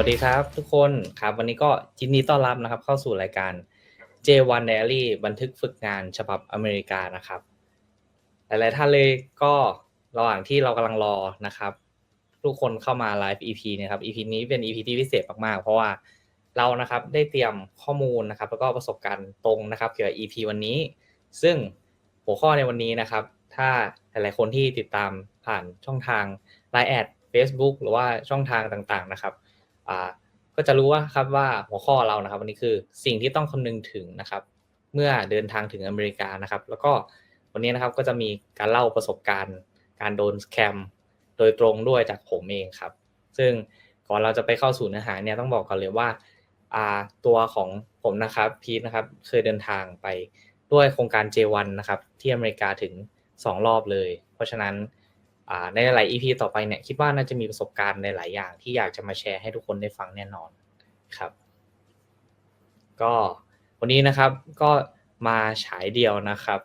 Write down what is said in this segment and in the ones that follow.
วัสดีครับทุกคนครับ วันนี้ก็ยินดีต้อนรับนะครับ เข้าสู่รายการ J1 Diary บันทึกฝึกงานฉบับอเมริกานะครับ หลายๆท่านเลยก็ระหว่างที่เรากำลังรอนะครับ ทุกคนเข้ามาไลฟ์ EP นะครับ EP นี้เป็น EP ที่พิเศษมากๆ เพราะว่าเรานะครับได้เตรียมข้อมูลนะครับ แล้วก็ประสบการณ์ตรงนะครับ เกี่ยวกับ EP วันนี้ ซึ่งหัวข้อในวันนี้นะครับ ถ้าหลายๆคนที่ติดตามผ่านช่องทาง Line แอด Facebook หรือว่าช่องทางต่างๆนะครับ ก็จะรู้ว่าครับว่าหัวข้อเรานะครับ วันนี้คือสิ่งที่ต้องคำนึงถึงนะครับ เมื่อเดินทางถึงอเมริกานะครับ แล้วก็วันนี้นะครับก็จะมีการเล่าประสบการณ์ การโดนแคมโดยตรงด้วยจากผมเองครับ ซึ่งก่อนเราจะไปเข้าสู่เนื้อหาเนี่ยต้องบอกก่อนเลยว่าอ่าตัวของผมนะครับพีทนะครับเคยเดินทางไปด้วยโครงการ J1 นะครับที่อเมริกาถึง 2 รอบเลย เพราะฉะนั้น ในหลาย EP ต่อไปเนี่ยคิดว่าน่าจะมีประสบการณ์ในหลายอย่างที่อยากจะมาแชร์ให้ทุกคนได้ฟังแน่นอนครับ ก็วันนี้นะครับก็มาฉายเดียวนะครับ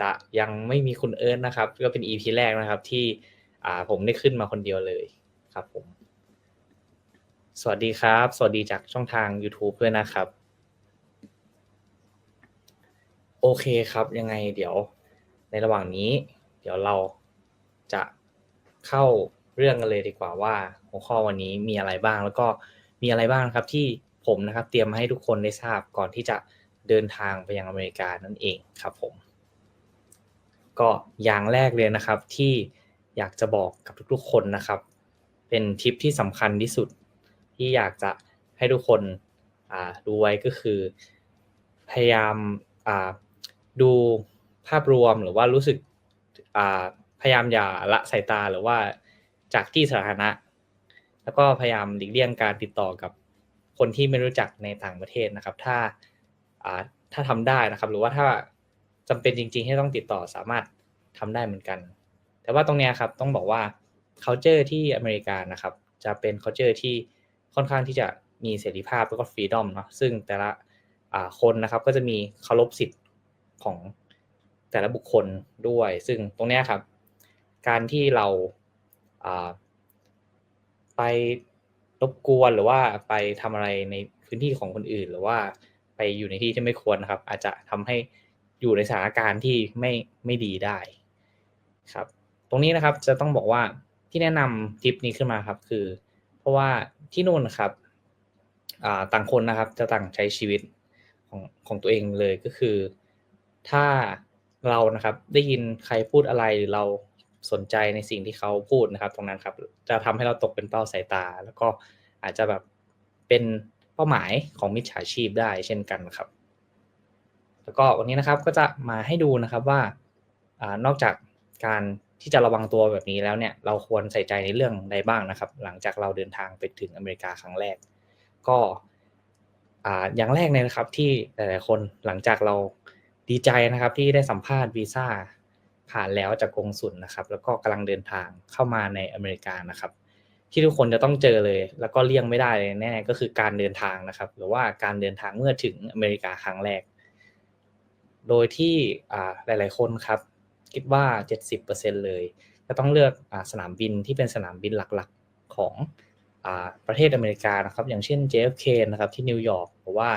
จะยังไม่มีคุณเอิร์นนะครับ ก็เป็น EP แรกนะครับที่ผมได้ขึ้นมาคนเดียวเลยครับผม สวัสดีครับ สวัสดีจากช่องทาง YouTube ด้วยนะครับ โอเคครับยังไงเดี๋ยวในระหว่างนี้ เดี๋ยวเราจะ เข้าเรื่องกันเลยดีกว่าว่า หัวข้อวันนี้มีอะไรบ้างแล้วก็มีอะไรบ้างครับที่ผมนะครับเตรียมมาให้ทุกคนได้ทราบก่อนที่จะเดินทางไปยังอเมริกานั่นเองครับผม ก็อย่างแรกเลยนะครับที่อยากจะบอกกับทุกๆคนนะครับ เป็นทิปที่สำคัญที่สุด ที่อยากจะให้ทุกคนดูไว้ก็คือ พยายามดูภาพรวมหรือว่ารู้สึก พยายามอย่าละสายตาหรือว่าจากที่สาธารณะ แล้วก็พยายามหลีกเลี่ยงการติดต่อกับคนที่ไม่รู้จักในต่างประเทศนะครับ ถ้าถ้าทำได้นะครับ หรือว่าถ้าจำเป็นจริงๆที่ต้องติดต่อสามารถทำได้เหมือนกัน แต่ว่าตรงนี้ครับต้องบอกว่า culture ที่อเมริกานะครับ จะเป็น culture ที่ค่อนข้างที่จะมีเสรีภาพแล้วก็ฟรีดอมเนาะซึ่งแต่ละคนนะครับก็จะมีเคารพสิทธิ์ของแต่ละบุคคลด้วย ซึ่งตรงนี้ครับ การที่เราไปรบกวนหรือว่าไปทำอะไรในพื้นที่ของคนอื่น หรือว่าไปอยู่ในที่ที่ไม่ควรนะครับ อาจจะทำให้อยู่ในสถานการณ์ที่ไม่ไม่ดีได้ครับ ตรงนี้นะครับจะต้องบอกว่าที่แนะนำทิปนี้ขึ้นมาครับ คือ เพราะว่าที่นู่นนะครับต่างคนนะครับจะต่างใช้ชีวิตของของตัวเองเลยก็คือ ถ้าเรานะครับได้ยินใครพูดอะไรหรือเรา สนใจในสิ่งที่เขาพูดนะครับ ตรงนั้นครับ จะทำให้เราตกเป็นเป้าสายตา แล้วก็อาจจะแบบเป็นเป้าหมายของมิจฉาชีพได้เช่นกันครับ แล้วก็วันนี้นะครับก็จะมาให้ดูนะครับว่าอนอกจากการที่จะระวังตัวแบบนี้แล้วเนี่ย เราควรใส่ใจในเรื่องใดบ้างนะครับ หลังจากเราเดินทางไปถึงอเมริกาครั้งแรก ก็อย่างแรกเลยนะครับที่หลาย ๆ คนหลังจากเราดีใจนะครับที่ได้สัมภาษณ์วีซ่า ผ่านแล้วจากกงสุลนะครับ แล้วก็กำลังเดินทางเข้ามาในอเมริกานะครับ ที่ทุกคนจะต้องเจอเลย แล้วก็เลี่ยงไม่ได้เลยแน่ก็คือการเดินทางนะครับ หรือว่าการเดินทางเมื่อถึงอเมริกาครั้งแรก โดยที่หลาย ๆ คนครับ คิดว่า 70%เลยจะต้องเลือกอสนามบินที่เป็นสนามบินหลักๆของอประเทศอเมริกานะครับ อย่างเช่น JFK นะครับที่นิวยอร์กหรือว่า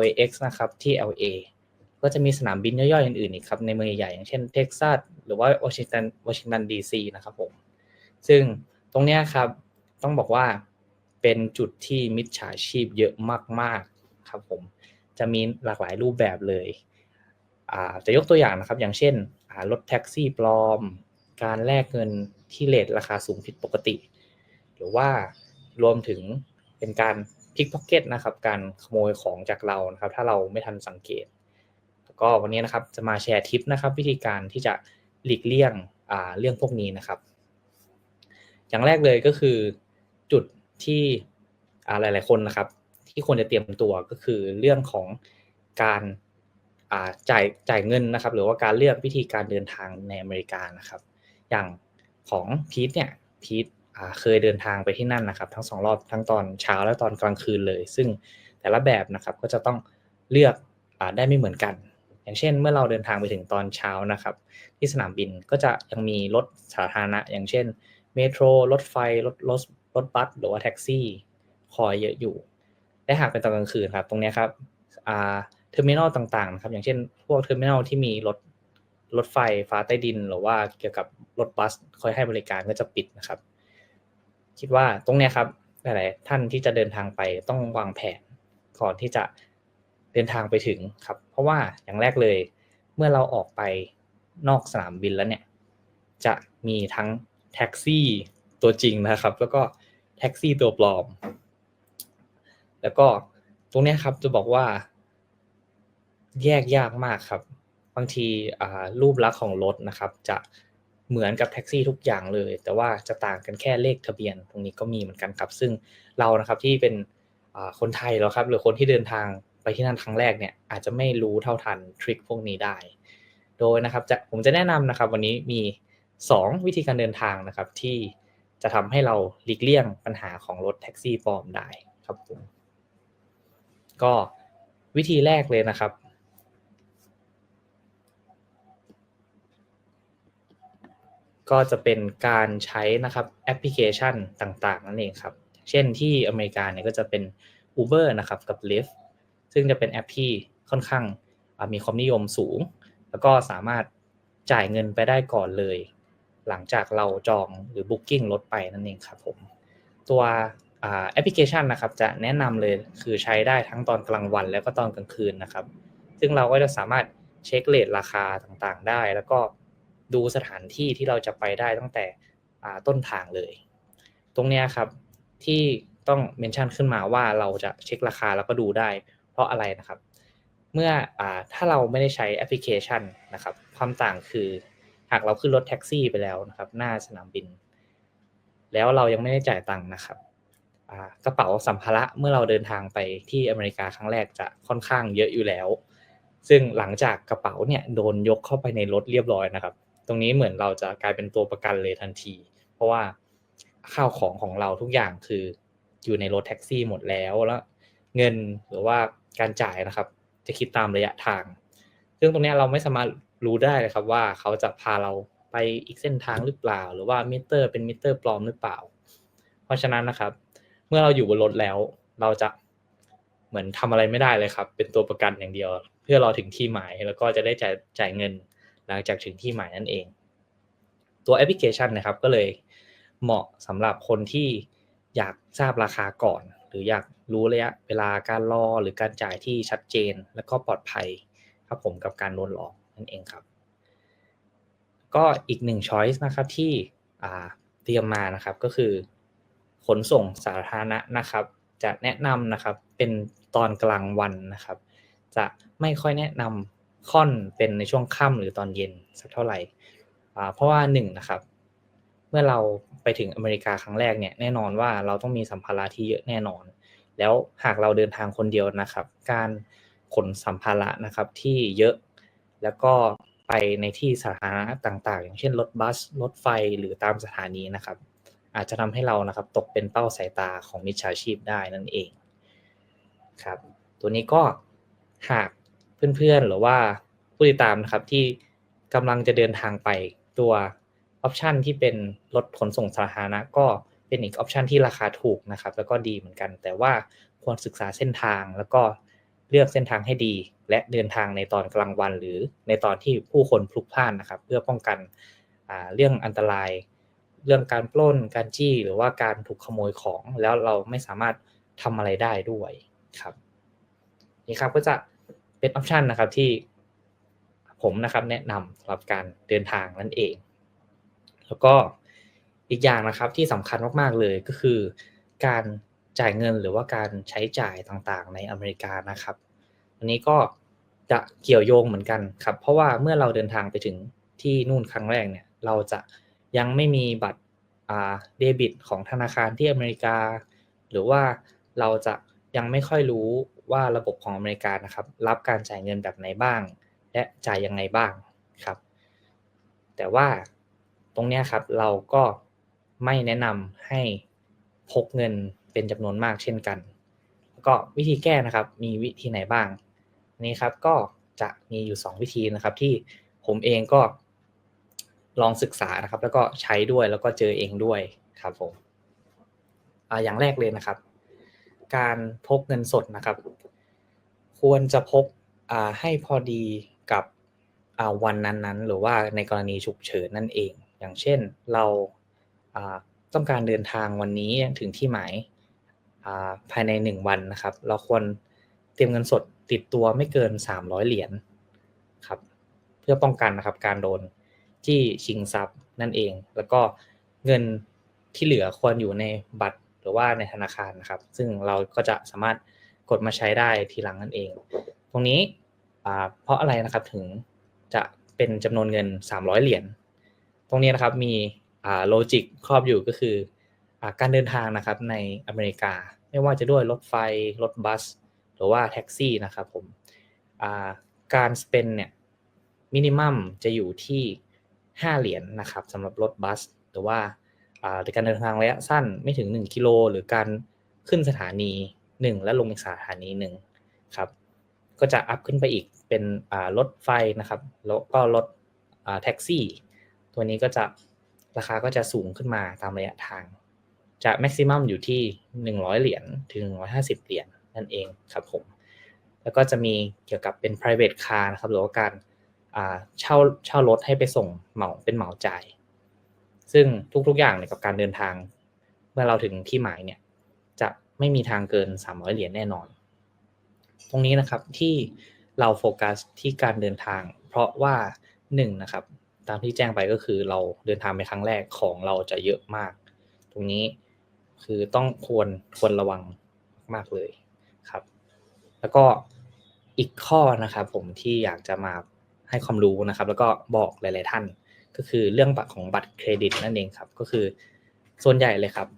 LAX นะครับที่ LA ก็จะมีสนามบินย่อยๆอื่นๆอีกครับในเมืองใหญ่ๆอย่างเช่นเท็กซัสหรือว่าวอชิงตันวอชิงตันดีซีนะครับผมซึ่งตรงนี้ครับต้องบอกว่าเป็นจุดที่มิจฉาชีพเยอะมากๆครับผมจะมีหลากหลายรูปแบบเลยจะยกตัวอย่างนะครับอย่างเช่นรถแท็กซี่ปลอม การแลกเงินที่เลทราคาสูงผิดปกติ หรือว่ารวมถึงเป็นการพิกพ็อกเก็ตนะครับ การขโมยของจากเรานะครับ ถ้าเราไม่ทันสังเกต ก็วันนี้นะครับจะมาแชร์ทิปนะครับวิธีการที่จะหลีกเลี่ยงเรื่องพวกนี้นะครับ อย่างแรกเลยก็คือจุดที่หลาย ๆ คนนะครับ ที่ควรจะเตรียมตัวก็คือเรื่องของการจ่ายจ่ายเงินนะครับ หรือว่าการเลือกวิธีการเดินทางในอเมริกานะครับ อย่างของพีทเนี่ยพีทเคยเดินทางไปที่นั่นนะครับ ทั้งสองรอบทั้งตอนเช้าและตอนกลางคืนเลย ซึ่งแต่ละแบบนะครับก็จะต้องเลือกอได้ไม่เหมือนกัน อย่างเช่น เมื่อเราเดินทางไปถึงตอนเช้านะครับ ที่สนามบินก็จะยังมีรถสาธารณะ อย่างเช่นเมโทรรถไฟรถรถรถบัสหรือว่าแท็กซี่คอยเยอะอยู่ และหากเป็นตอนกลางคืนครับ ตรงนี้ครับอ่าเทอร์มินอลต่างๆนะครับ อย่างเช่น พวกเทอร์มินอลที่มีรถรถไฟฟ้าใต้ดิน หรือว่าเกี่ยวกับรถบัสคอยให้บริการก็จะปิดนะครับ คิดว่าตรงนี้ครับหลายๆท่านที่จะเดินทางไปต้องวางแผนก่อนที่จะเดินทางไปถึงครับ ราะว่าอย่างแรกเลย เมื่อเราออกไปนอกสนามบินแล้วเนี่ย จะมีทั้งแท็กซี่ตัวจริงนะครับ แล้วก็แท็กซี่ตัวปลอม แล้วก็ตรงนี้ครับจะบอกว่า แยกยากมากครับ บางทีรูปลักษณ์ของรถนะครับ จะเหมือนกับแท็กซี่ทุกอย่างเลย แต่ว่าจะต่างกันแค่เลขทะเบียน ตรงนี้ก็มีเหมือนกันครับ ซึ่งเรานะครับที่เป็นคนไทยแล้วครับ หรือคนที่เดินทาง ไปที่นั่นครั้งแรกเนี่ยอาจจะไม่รู้เท่าทันทริคพวกนี้ได้ โดยนะครับจะผมจะแนะนำนะครับ วันนี้มี 2 วิธีการเดินทางนะครับ ที่จะทำให้เราหลีกเลี่ยงปัญหาของรถแท็กซี่ปลอมได้ครับผมก็วิธีแรกเลยนะครับ ก็จะเป็นการใช้นะครับแอปพลิเคชันต่างๆ นั่นเองครับ เช่นที่อเมริกาเนี่ยก็จะเป็น Uber นะครับกับ Lyft ซึ่งจะเป็นแอปที่ค่อนข้างมีความนิยมสูง แล้วก็สามารถจ่ายเงินไปได้ก่อนเลย หลังจากเราจองหรือ Booking รถไปนั่นเองครับผม ตัวแอปพลิเคชันนะครับจะแนะนำเลยคือใช้ได้ทั้งตอนกลางวันแล้วก็ตอนกลางคืนนะครับ ซึ่งเราก็จะสามารถเช็คเลทราคาต่างๆได้ แล้วก็ดูสถานที่ที่เราจะไปได้ตั้งแต่ต้นทางเลย ตรงนี้ครับที่ต้องเมนชั่นขึ้นมาว่าเราจะเช็คราคาแล้วก็ดูได้ ราะอะไรนะครับ เมื่ออถ้าเราไม่ได้ใช้แอปพลิเคชันนะครับ ความต่างคือหากเราขึ้นรถแท็กซี่ไปแล้วนะครับ หน้าสนามบิน แล้วเรายังไม่ได้จ่ายตังค์นะครับกระเป๋าสัมภาระเมื่อเราเดินทางไปที่อเมริกาครั้งแรกจะค่อนข้างเยอะอยู่แล้ว ซึ่งหลังจากกระเป๋าเนี่ยโดนยกเข้าไปในรถเรียบร้อยนะครับ ตรงนี้เหมือนเราจะกลายเป็นตัวประกันเลยทันที เพราะว่าข้าวของของเราทุกอย่างคืออยู่ในรถแท็กซี่หมดแล้วแล้ว เงินหรือว่า การจ่ายนะครับ จะคิดตามระยะทาง ซึ่งตรงนี้เราไม่สามารถรู้ได้เลยครับว่าเขาจะพาเราไปอีกเส้นทางหรือเปล่า หรือว่ามิเตอร์เป็นมิเตอร์ปลอมหรือเปล่า เพราะฉะนั้นนะครับ เมื่อเราอยู่บนรถแล้ว เราจะเหมือนทำอะไรไม่ได้เลยครับ เป็นตัวประกันอย่างเดียว เพื่อรอถึงที่หมายแล้วก็จะได้จ่ายจ่ายเงิน หลังจากถึงที่หมายนั่นเอง ตัวแอปพลิเคชันนะครับก็เลยเหมาะสำหรับคนที่อยากทราบราคาก่อน หรืออยากรู้ระยะเวลาการรอหรือการจ่ายที่ชัดเจน และก็ปลอดภัยครับผมกับการโดนหลอกนั่นเองครับ ก็อีกหนึ่งช้อยส์นะครับที่เตรียมมานะครับก็คือ ขนส่งสาธารณะนะครับ จะแนะนำนะครับเป็นตอนกลางวันนะครับ จะไม่ค่อยแนะนำค่อนเป็นในช่วงค่ำหรือตอนเย็นสักเท่าไหร่เพราะว่าหนึ่งนะครับ เมื่อเราไปถึงอเมริกาครั้งแรกเนี่ยแน่นอนว่าเราต้องมีสัมภาระที่เยอะแน่นอน แล้วหากเราเดินทางคนเดียวนะครับ การขนสัมภาระนะครับที่เยอะแล้วก็ไปในที่สาธารณะต่างๆ อย่างเช่นรถบัสรถไฟหรือตามสถานีนะครับ อาจจะทำให้เรานะครับตกเป็นเป้าสายตาของมิจฉาชีพได้นั่นเองครับ ตัวนี้ก็หากเพื่อนๆหรือว่าผู้ติดตามนะครับที่กำลังจะเดินทางไปตัว ออปชันที่เป็นรถขนส่งสาธารณะก็เป็นอีกออปชันที่ราคาถูกนะครับ แล้วก็ดีเหมือนกัน แต่ว่าควรศึกษาเส้นทางแล้วก็เลือกเส้นทางให้ดี และเดินทางในตอนกลางวัน หรือในตอนที่ผู้คนพลุกพล่านนะครับ เพื่อป้องกันเรื่องอันตราย เรื่องการปล้นการจี้ หรือว่าการถูกขโมยของ แล้วเราไม่สามารถทำอะไรได้ด้วยครับนี่ครับก็จะเป็นออปชันนะครับที่ผมนะครับแนะนำสำหรับการเดินทางนั่นเอง แล้วก็อีกอย่างนะครับที่สำคัญมากๆเลยก็คือ การจ่ายเงินหรือว่าการใช้จ่ายต่างๆ ในอเมริกานะครับ อันนี้ก็จะเกี่ยวโยงเหมือนกันครับ เพราะว่าเมื่อเราเดินทางไปถึงที่นู่นครั้งแรกเนี่ย เราจะยังไม่มีบัตรเดบิตของธนาคารที่อเมริกา หรือว่าเราจะยังไม่ค่อยรู้ว่าระบบของอเมริกานะครับ รับการจ่ายเงินแบบไหนบ้าง และจ่ายยังไงบ้างครับ แต่ว่า ตรงนี้ครับเราก็ไม่แนะนำให้พกเงินเป็นจำนวนมากเช่นกัน แล้วก็วิธีแก้นะครับมีวิธีไหนบ้างนี้ครับก็จะมีอยู่ 2 วิธีนะครับที่ผมเองก็ลองศึกษานะครับ แล้วก็ใช้ด้วยแล้วก็เจอเองด้วยครับผมออย่างแรกเลยนะครับ การพกเงินสดนะครับ ควรจะพกให้พอดีกับวันนั้นๆ หรือว่าในกรณีฉุกเฉินนั่นเอง อย่างเช่นเราต้องการเดินทางวันนี้ถึงที่หมายภายใน 1 วันนะครับ เราควรเตรียมเงินสดติดตัวไม่เกิน 300 เหรียญครับเพื่อป้องกันนะครับการโดนที่ชิงทรัพย์นั่นเอง แล้วก็เงินที่เหลือควรอยู่ในบัตรหรือว่าในธนาคารนะครับ ซึ่งเราก็จะสามารถกดมาใช้ได้ทีหลังนั่นเอง ตรงนี้เพราะอะไรนะครับถึงจะเป็นจำนวนเงิน 300 เหรียญ รงนี้นะครับมีโลจิกครอบอยู่ก็คืออการเดินทางนะครับในอเมริกา ไม่ว่าจะด้วยรถไฟ รถบัส หรือว่าแท็กซี่นะครับผมการสเปนเนี่ยมินิมัมจะอยู่ที่ 5 เหรียญนนะครับสำหรับรถบัส หรือว่าการเดินทางระยะสั้นไม่ถึง 1 กิโล หรือการขึ้นสถานี 1 และลงอีกสถานีหนึ่งครับก็จะอัพขึ้นไปอีกเป็นรถไฟนะครับแล้วก็รถแท็กซี่ ตัวนี้ก็จะราคาก็จะสูงขึ้นมาตามระยะทาง จะแม็กซิมัมอยู่ที่ 100 เหรียญถึง 150 เหรียญนั่นเองครับผม แล้วก็จะมีเกี่ยวกับเป็น private car นะครับหรือว่าการเช่าเช่ารถให้ไปส่งเหมาเป็นเหมาจ่าย ซึ่งทุกๆอย่างเนี่ยกับการเดินทาง เมื่อเราถึงที่หมายเนี่ยจะไม่มีทางเกิน 300 เหรียญแน่นอน ตรงนี้นะครับที่เราโฟกัสที่การเดินทาง เพราะว่า1นนะครับ ตามที่แจ้งไปก็คือเราเดินทางไปครั้งแรกของเราจะเยอะมาก ตรงนี้คือต้องควรควรระวังมากเลยครับ แล้วก็อีกข้อนะครับ ผมที่อยากจะมาให้ความรู้นะครับ แล้วก็บอกหลาย ๆ ท่าน ก็คือเรื่องบัตรของบัตรเครดิตนั่นเองครับ ก็คือส่วนใหญ่เลยครับ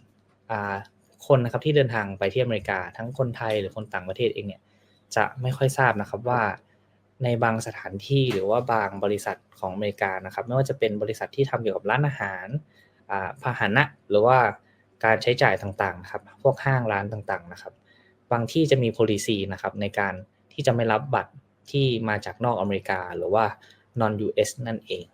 คนนะครับที่เดินทางไปที่อเมริกาทั้งคนไทยหรือคนต่างประเทศเองเนี่ยจะไม่ค่อยทราบนะครับว่า ในบางสถานที่หรือว่าบางบริษัทของอเมริกานะครับ ไม่ว่าจะเป็นบริษัทที่ทำเกี่ยวกับร้านอาหารพาหนะหรือว่าการใช้จ่ายต่างๆนะครับ พวกห้างร้านต่างๆนะครับ บางที่จะมี policy นะครับในการที่จะไม่รับบัตรที่มาจากนอกอเมริกาหรือว่า non US นั่นเอง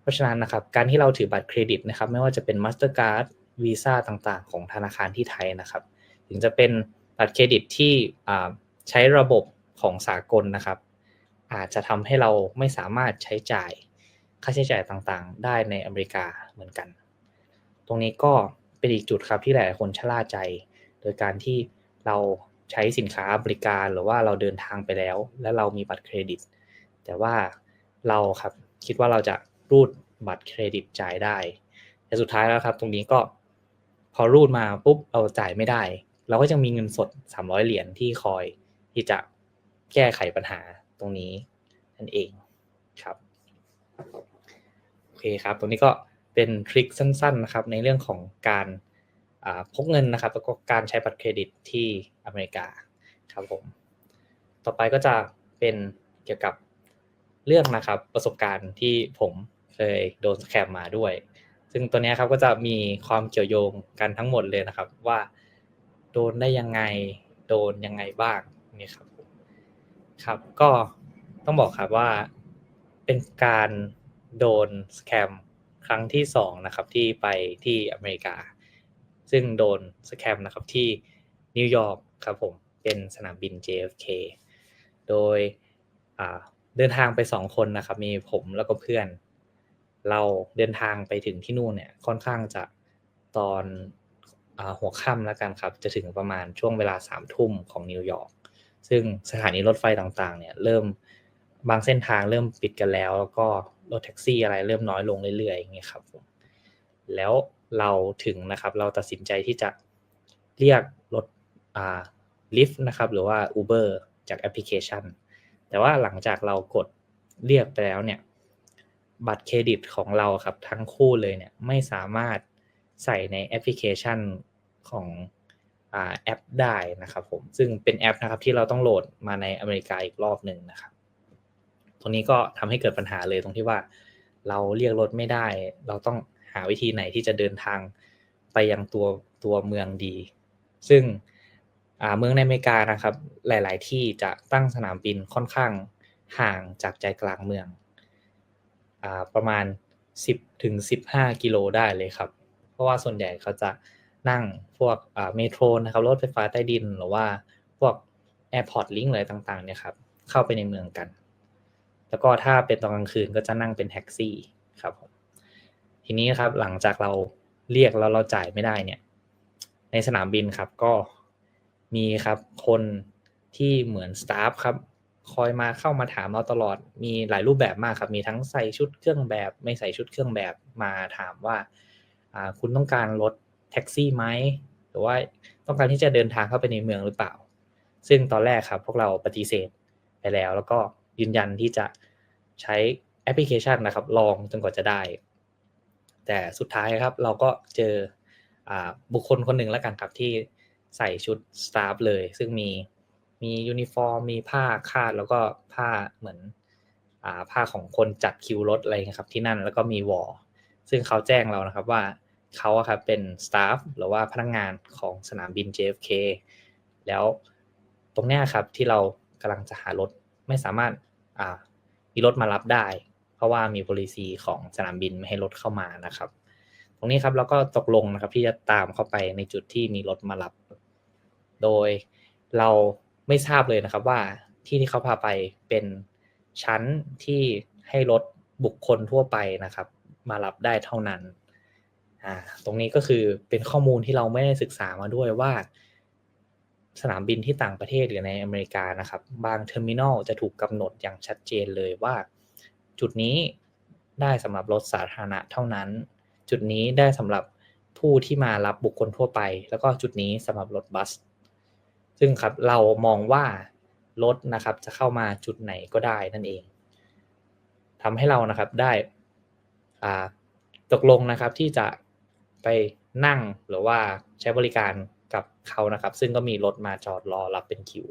เพราะฉะนั้นนะครับ การที่เราถือบัตรเครดิตนะครับ ไม่ว่าจะเป็น Mastercard Visa ต่างๆ ของธนาคารที่ไทยนะครับ ถึงจะเป็นบัตรเครดิตที่ใช้ระบบของสากลนะครับ อาจจะทำให้เราไม่สามารถใช้จ่ายค่าใช้จ่ายต่างๆ ได้ในอเมริกาเหมือนกัน ตรงนี้ก็เป็นอีกจุดครับที่หลายคนชะล่าใจ โดยการที่เราใช้สินค้าบริการหรือว่าเราเดินทางไปแล้ว และเรามีบัตรเครดิต แต่ว่าเราครับคิดว่าเราจะรูดบัตรเครดิตจ่ายได้ แต่สุดท้ายแล้วครับ ตรงนี้ก็พอรูดมาปุ๊บเราจ่ายไม่ได้ เราก็จะมีเงินสด 300 เหรียญที่คอยที่จะแก้ไขปัญหา ตรงนี้นั่นเองครับโอเคครับ ตรงนี้ก็เป็นทริคสั้นๆนะครับ ในเรื่องของการพกเงินนะครับ แล้วก็การใช้บัตรเครดิตที่อเมริกาครับผมต่อไปก็จะเป็นเกี่ยวกับเรื่องนะครับประสบการณ์ที่ผมเคยโดนแคมมาด้วย ซึ่งตัวนี้ครับก็จะมีความเกี่ยวโยงกันทั้งหมดเลยนะครับ ว่าโดนได้ยังไงโดนยังไงบ้างนี่ครับ ครับก็ต้องบอกครับว่าเป็นการโดนสแคมครั้งที่สองนะครับที่ไปที่อเมริกา ซึ่งโดนสแคมนะครับที่นิวยอร์กครับผมเป็นสนามบิน JFK โดยเดินทางไปสองคนนะครับมีผมแล้วก็เพื่อน เราเดินทางไปถึงที่นู่นเนี่ยค่อนข้างจะตอนหัวค่ำแล้วกันครับ จะถึงประมาณช่วงเวลาสามทุ่มของนิวยอร์ก ซึ่งสถานีรถไฟต่างๆ เนี่ย เริ่มบางเส้นทางเริ่มปิดกันแล้ว แล้วก็รถแท็กซี่อะไรเริ่มน้อยลงเรื่อยๆอย่างเงี้ยครับผมแล้วเราถึงนะครับ เราตัดสินใจที่จะเรียกรถอ่าลิฟต์นะครับ หรือว่า Uber จากแอปพลิเคชัน แต่ว่าหลังจากเรากดเรียกไปแล้วเนี่ย บัตรเครดิตของเราครับทั้งคู่เลยเนี่ยไม่สามารถใส่ในแอปพลิเคชันของ แอปได้นะครับผมซึ่งเป็นแอปนะครับที่เราต้องโหลดมาในอเมริกาอีกรอบหนึ่งนะครับ ตรงนี้ก็ทำให้เกิดปัญหาเลยตรงที่ว่าเราเรียกรถไม่ได้ เราต้องหาวิธีไหนที่จะเดินทางไปยังตัวตัวเมืองดี ซึ่งเมืองในอเมริกานะครับ หลาย ๆ ที่จะตั้งสนามบินค่อนข้างห่างจากใจกลางเมืองประมาณ 10ถึง15 กิโลได้เลยครับ เพราะว่าส่วนใหญ่เขาจะ นั่งพวกเมโทรนะครับรถไฟฟ้าใต้ดิน หรือว่าพวก Airport Link อะไรต่างๆเนี่ยครับเข้าไปในเมืองกัน แล้วก็ถ้าเป็นตอนกลางคืนก็จะนั่งเป็นแท็กซี่ครับผมทีนี้ครับหลังจากเราเรียกแล้วเราจ่ายไม่ได้เนี่ย ในสนามบินครับก็มีครับคนที่เหมือนสตาฟครับคอยมาเข้ามาถามเราตลอดมีหลายรูปแบบมากครับ มีทั้งใส่ชุดเครื่องแบบ ไม่ใส่ชุดเครื่องแบบมาถามว่าคุณต้องการรถ แท็กซี่ไหมหรือว่าต้องการที่จะเดินทางเข้าไปในเมืองหรือเปล่า ซึ่งตอนแรกครับ พวกเราปฏิเสธไปแล้ว แล้วก็ยืนยันที่จะใช้แอปพลิเคชันนะครับ ลองจนกว่าจะได้ แต่สุดท้ายครับ เราก็เจอบุคคลคนหนึ่งแล้วกันครับที่ใส่ชุดสตาฟเลย ซึ่งมีมียูนิฟอร์ม มีผ้าคาดแล้วก็ผ้าเหมือนอผ้าของคนจัดคิวรถอะไรครับที่นั่นแล้วก็มีวอลซึ่งเขาแจ้งเรานะครับว่า เขาครับเป็นสตาฟหรือว่าพนักงงานของสนามบิน JFK แล้วตรงนี้ครับที่เรากำลังจะหารถไม่สามารถมีรถมารับได้ เพราะว่ามี policy ของสนามบินไม่ให้รถเข้ามานะครับ ตรงนี้ครับเราก็ตกลงนะครับที่จะตามเข้าไปในจุดที่มีรถมารับ โดยเราไม่ทราบเลยนะครับว่าที่ที่เขาพาไปเป็นชั้นที่ให้รถบุคคลทั่วไปนะครับ มารับได้เท่านั้น อ่าตรงนี้ก็คือเป็นข้อมูลที่เราไม่ได้ศึกษามาด้วยว่า สนามบินที่ต่างประเทศหรือในอเมริกานะครับ บางเทอร์มินอลจะถูกกำหนดอย่างชัดเจนเลยว่า จุดนี้ได้สำหรับรถสาธารณะเท่านั้น จุดนี้ได้สำหรับผู้ที่มารับบุคคลทั่วไป แล้วก็จุดนี้สำหรับรถบัส ซึ่งครับเรามองว่ารถนะครับจะเข้ามาจุดไหนก็ได้นั่นเองทำให้เรานะครับได้ตกลงนะครับที่จะ ไปนั่งหรือว่าใช้บริการกับเขานะครับ ซึ่งก็มีรถมาจอดรอรับเป็นคิว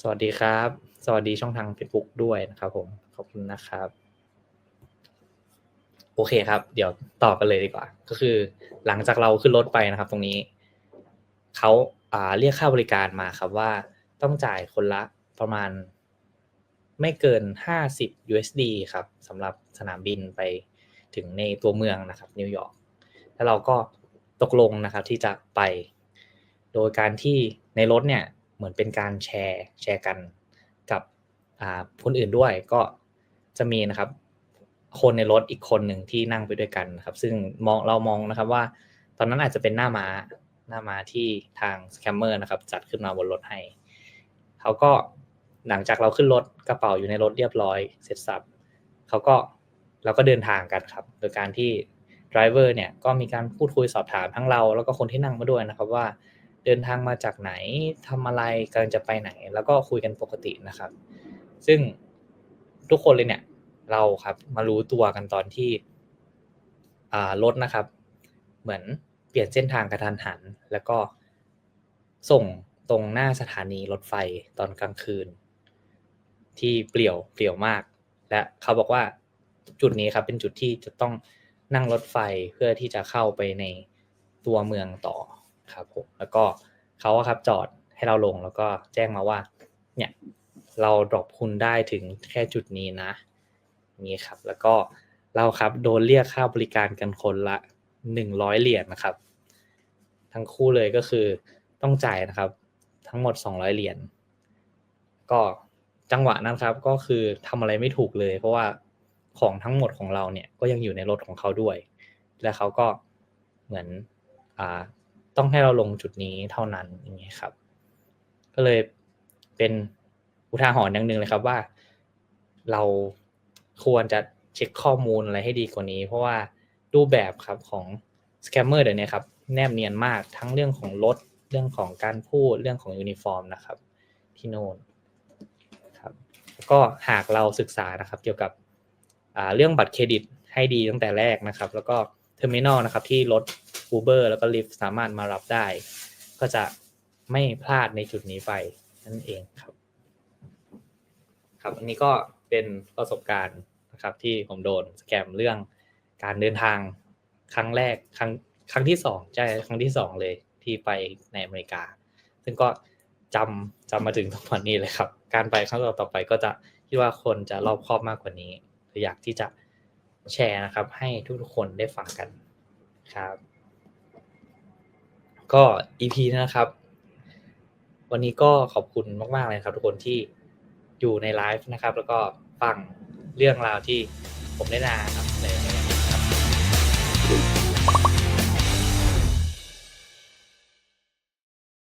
สวัสดีครับ สวัสดีช่องทาง Facebook ด้วยนะครับผม ขอบคุณนะครับ โอเคครับ เดี๋ยวต่อกันเลยดีกว่า ก็คือหลังจากเราขึ้นรถไปนะครับ ตรงนี้เขาเรียกค่าบริการมาครับว่าต้องจ่ายคนละประมาณไม่เกิน 50 USD ครับสำหรับสนามบินไป ถึงในตัวเมืองนะครับนิวยอร์กแล้วเราก็ตกลงนะครับที่จะไป โดยการที่ในรถเนี่ยเหมือนเป็นการแชร์แชร์กันกับคนอื่นด้วยก็จะมีนะครับคนในรถอีกคนหนึ่งที่นั่งไปด้วยกันนะครับ ซึ่งมองเรามองนะครับว่า ตอนนั้นอาจจะเป็นหน้าม้าหน้ามาที่ทางสแคมเมอร์นะครับ จัดขึ้นมาบนรถให้เขาก็หลังจากเราขึ้นรถกระเป๋าอยู่ในรถเรียบร้อย เสร็จสับเขาก็ เราก็เดินทางกันครับ โดยการที่ไดรเวอร์เนี่ยก็มีการพูดคุยสอบถามทั้งเราแล้วก็คนที่นั่งมาด้วยนะครับว่า เดินทางมาจากไหนทำอะไรกำลังจะไปไหน แล้วก็คุยกันปกตินะครับ ซึ่งทุกคนเลยเนี่ยเราครับมารู้ตัวกันตอนที่รถนะครับ เหมือนเปลี่ยนเส้นทางกระทันหัน แล้วก็ส่งตรงหน้าสถานีรถไฟตอนกลางคืน ที่เปลี่ยวเปลี่ยวมาก และเขาบอกว่า จุดนี้ครับ เป็นจุดที่จะต้องนั่งรถไฟเพื่อที่จะเข้าไปในตัวเมืองต่อครับผมแล้วก็เขาครับจอดให้เราลงแล้วก็แจ้งมาว่า เนี่ยเราดรอปคุณได้ถึงแค่จุดนี้นะนี่ครับ แล้วก็เราครับโดนเรียกค่าบริการกันคนละหนึ่งร้อยเหรียญนะครับ ทั้งคู่เลยก็คือต้องจ่ายนะครับ ทั้งหมดสองร้อยเหรียญก็จังหวะนั้นครับ ก็คือทำอะไรไม่ถูกเลย เพราะว่า ของทั้งหมดของเราเนี่ยก็ยังอยู่ในรถของเขาด้วย และเขาก็เหมือนอ่าต้องให้เราลงจุดนี้เท่านั้นอย่างเงี้ยครับ ก็เลยเป็นอุทาหรณ์อย่างหนึ่งเลยครับว่า เราควรจะเช็คข้อมูลอะไรให้ดีกว่านี้ เพราะว่ารูปแบบครับของสแกมเมอร์เดี๋ยวนี้ครับแนบเนียนมากทั้งเรื่องของรถเรื่องของการพูดเรื่องของยูนิฟอร์มนะครับ ที่โน่นครับก็หากเราศึกษานะครับ เกี่ยวกับ เรื่องบัตรเครดิตให้ดีตั้งแต่แรกนะครับ แล้วก็เทอร์มินอลนะครับที่รถ Uber แล้วก็ Lyft สามารถมารับได้ ก็จะไม่พลาดในจุดนี้ไปนั่นเองครับ ครับอันนี้ก็เป็นประสบการณ์นะครับ ที่ผมโดนสแกมเรื่องการเดินทางครั้งแรกครั้งครั้งที่สองใช่ครั้งที่สองเลยที่ไปในอเมริกา ซึ่งก็จำจำมาถึงทุกวันนี้เลยครับ การไปครั้งต่อไปก็จะคิดว่าคนจะรอบคอบมากกว่านี้ อยากที่จะแชร์นะครับ ให้ทุกๆคนได้ฟังกันครับ ก็ EP นะครับ วันนี้ก็ขอบคุณมาก ๆ เลยครับ ทุกคนที่อยู่ในไลฟ์นะครับ แล้วก็ฟังเรื่องราวที่ผมได้นาครับใน